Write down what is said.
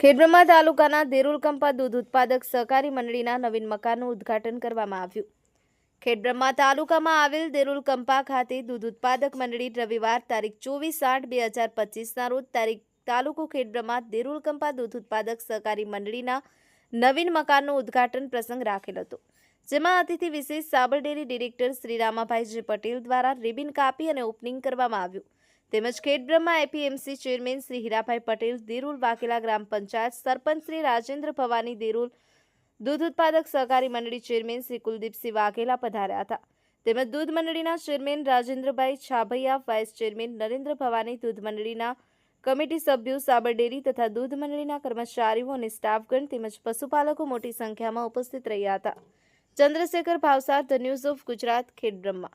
ખેડબ્રહ્મા તાલુકાના દેરુલકંપા દૂધ ઉત્પાદક સહકારી મંડળીના નવીન મકાનનું ઉદ્ઘાટન કરવામાં આવ્યું. ખેડબ્રહ્મા તાલુકામાં આવેલ દેરુલકંપા ખાતે દૂધ ઉત્પાદક મંડળી રવિવાર તારીખ ચોવીસ આઠ બે હજાર પચીસના રોજ તારીખ તાલુકો ખેડબ્રહ્મા દેરુલકંપા દૂધ ઉત્પાદક સહકારી મંડળીના નવીન મકાનનું ઉદ્ઘાટન પ્રસંગ રાખેલ હતો, જેમાં અતિથિ વિશેષ સાબર ડેરી ડિરેક્ટર શ્રી રામાભાઈજી પટેલ દ્વારા રિબિન કાપી અને ઓપનિંગ કરવામાં આવ્યું. તેમજ ખેડબ્રહ્મા એપીએમસી ચેરમેન શ્રી હીરાભાઈ પટેલ, દેરુલ વાકેલા ગ્રામ પંચાયત સરપંચ શ્રી રાજેન્દ્ર ભવાની, દેરુલ દૂધ ઉત્પાદક સહકારી મંડળી ચેરમેન શ્રી કુલદીપસિંહ વાઘેલા પધાર્યા હતા. તેમજ દૂધ મંડળીના chairman Rajendrabhai Chhabhaiya, vice chairman Narendra Bhavani, દૂધ મંડળીના કમિટી સભ્યો સાબરડેરી તથા દૂધ મંડળીના કર્મચારીઓ અને સ્ટાફગણ તેમજ પશુપાલકો મોટી સંખ્યામાં ઉપસ્થિત રહ્યા હતા. Chandrashekhar Bhavsar, the news of Gujarat, Khedbrahma.